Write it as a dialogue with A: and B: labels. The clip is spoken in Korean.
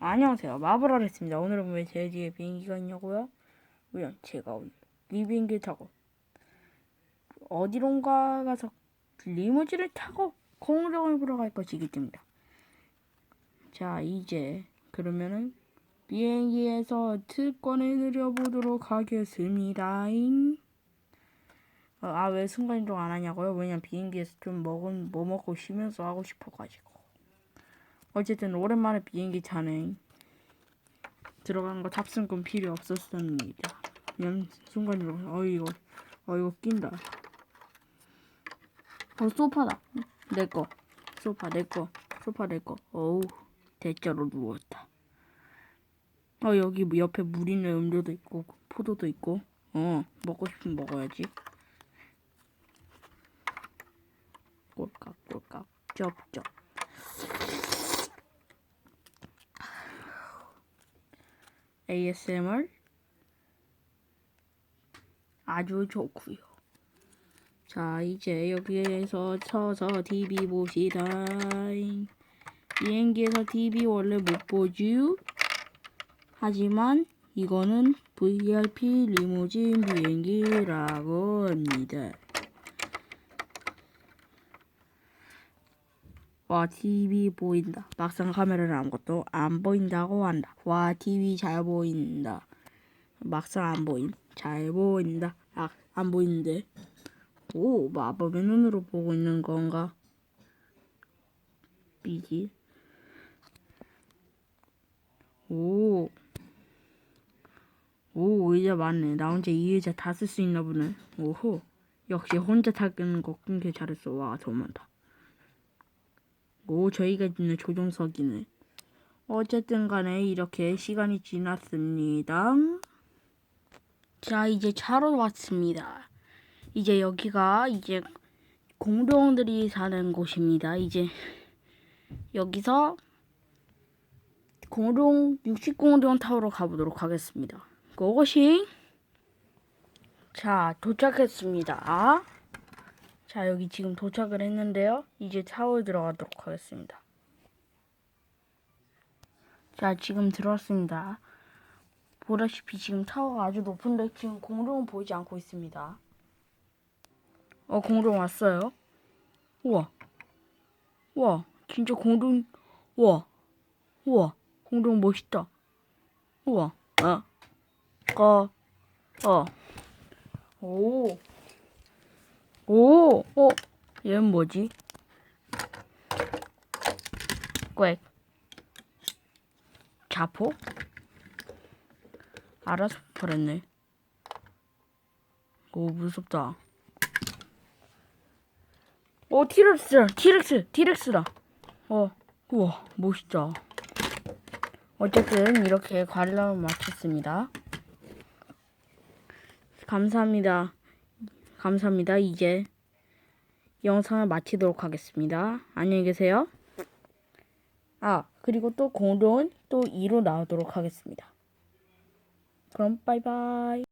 A: 안녕하세요. 마블아레스입니다. 오늘은 왜제 뒤에 비행기가 있냐고요? 왜냐, 제가 오늘 이 비행기를 타고 어디론가 가서 리무진을 타고 공룡을 보러 갈 것이기 때문이다. 자, 이제 그러면은 비행기에서 특권을 누려보도록 하겠습니다. 아, 왜 순간이동 안 하냐고요? 왜냐면 비행기에서 좀 먹은, 뭐 먹고 쉬면서 하고 싶어가지고. 어쨌든 오랜만에 비행기 타네. 들어가는 거 탑승권 필요 없었습니다. 그냥 순간이동. 어 이거, 어 이거 낀다. 어 소파다. 내 거. 소파 내 거. 소파 내 거. 어우 대자로 누웠다. 어 여기 뭐 옆에 물 있는 음료도 있고 포도도 있고. 어 먹고 싶으면 먹어야지. 꼴깍 꼴깍 쩝쩝. ASMR 아주 좋고요. 자, 이제 여기에서 서서 TV 보시다. 비행기에서 TV 원래 못 보죠? 하지만 이거는 VIP 리무진 비행기라고 합니다. 와, TV 보인다. 막상 카메라는 아무것도 안 보인다고 한다. 와, TV 잘 보인다. 막상 안 보임. 잘 보인다. 아, 안 보이는데. 오, 마법의 눈으로 보고 있는 건가? 삐지. 오. 오, 의자 많네. 나 혼자 이 의자 다 쓸 수 있나 보네. 오호. 역시 혼자 타는 거 끊기 잘했어. 와, 더 많다. 오, 저희가 있는 조종석이네. 어쨌든 간에 이렇게 시간이 지났습니다. 자, 이제 차로 왔습니다. 이제 여기가 이제 공룡들이 사는 곳입니다. 이제 여기서 공룡 60공룡 타워로 가보도록 하겠습니다. 고고싱! 자, 도착했습니다. 자, 여기 지금 도착을 했는데요. 이제 타워에 들어가도록 하겠습니다. 자, 지금 들어왔습니다. 보다시피 지금 타워가 아주 높은데 지금 공룡은 보이지 않고 있습니다. 어, 공룡 왔어요. 우와. 우와, 진짜 공룡, 우와. 우와, 공룡 멋있다. 우와, 어. 거, 어. 오. 오, 어, 얘는 뭐지? 꽥. 자포? 알아서 버렸네. 오, 무섭다. 오, 티렉스다, 티렉스, 티렉스다. 어, 우와, 멋있다. 어쨌든, 이렇게 관람을 마쳤습니다. 감사합니다. 감사합니다. 이제 영상을 마치도록 하겠습니다. 안녕히 계세요. 아, 그리고 또 공룡은 또 2로 나오도록 하겠습니다. 그럼 빠이빠이.